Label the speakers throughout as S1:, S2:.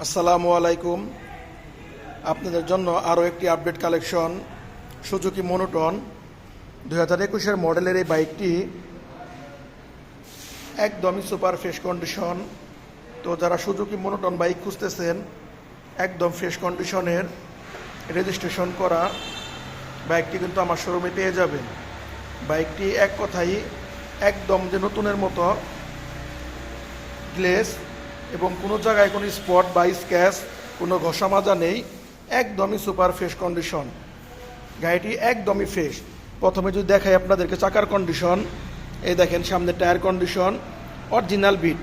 S1: আসসালামু আলাইকুম। আপনাদের জন্য আরও একটি আপডেট কালেকশন সুজুকি মনোটন দুই হাজার একুশের মডেলের এই বাইকটি একদমই সুপার ফ্রেশ কন্ডিশন তো যারা সুজুকি মনোটন বাইক খুঁজতেছেন, একদম ফ্রেশ কন্ডিশনের রেজিস্ট্রেশন করা বাইকটি কিন্তু আমার শোরুমে পেয়ে যাবেন। বাইকটি এক কথাই একদম যে নতুনের মতো গ্লেস এবং কোনো জায়গায় কোনো স্পট বা স্ক্যাচ, কোনো ঘষা মাজা নেই, একদমই সুপার ফ্রেশ কন্ডিশন গাড়িটি একদমই ফ্রেশ। প্রথমে যদি দেখাই আপনাদেরকে চাকার কন্ডিশন এই দেখেন সামনে টায়ার কন্ডিশন অরিজিনাল বিট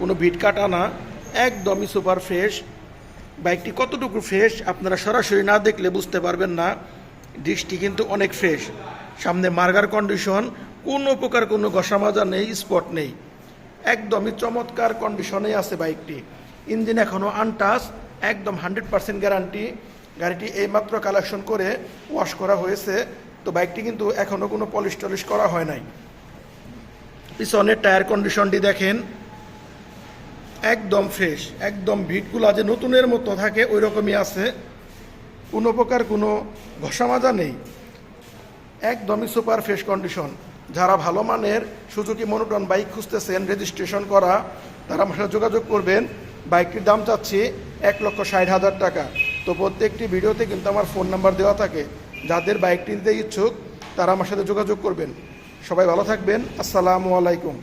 S1: কোনো বিট কাটা না, একদমই সুপার ফ্রেশ। বাইকটি কতটুকু ফ্রেশ, আপনারা সরাসরি না দেখলে বুঝতে পারবেন না। ডিস্কটি কিন্তু অনেক ফ্রেশ। সামনে মার্গার কন্ডিশন কোনো প্রকার কোনো ঘষা মাজা নেই স্পট নেই। একদমই চমৎকার কন্ডিশনে আছে বাইকটি। ইঞ্জিন এখনও আনটাচ একদম হান্ড্রেড পার্সেন্ট গ্যারান্টি গাড়িটি এইমাত্র কালেকশন করে ওয়াশ করা হয়েছে। তো বাইকটি কিন্তু এখনও কোনো পলিশ টলিশ করা হয় নাই। পিছনের টায়ার কন্ডিশনটি দেখেন। একদম ফ্রেশ একদম ভিটগুলো যে নতুনের মতো থাকে ওই রকমই আছে। কোনো প্রকার কোনো ঘষা মাজা নেই। একদমই সুপার ফ্রেশ কন্ডিশন যারা ভালো মানের সুজুকি মনোটন বাইক খুঁজতেছেন রেজিস্ট্রেশন করা, তারা আমার সাথে যোগাযোগ করবেন। বাইকটির দাম চাচ্ছি এক লক্ষ ষাট হাজার টাকা। তো প্রত্যেকটি ভিডিওতে কিন্তু আমার ফোন নাম্বার দেওয়া থাকে। যাদের বাইকটি নিতে ইচ্ছুক, তারা আমার সাথে যোগাযোগ করবেন। সবাই ভালো থাকবেন। আসসালামু আলাইকুম।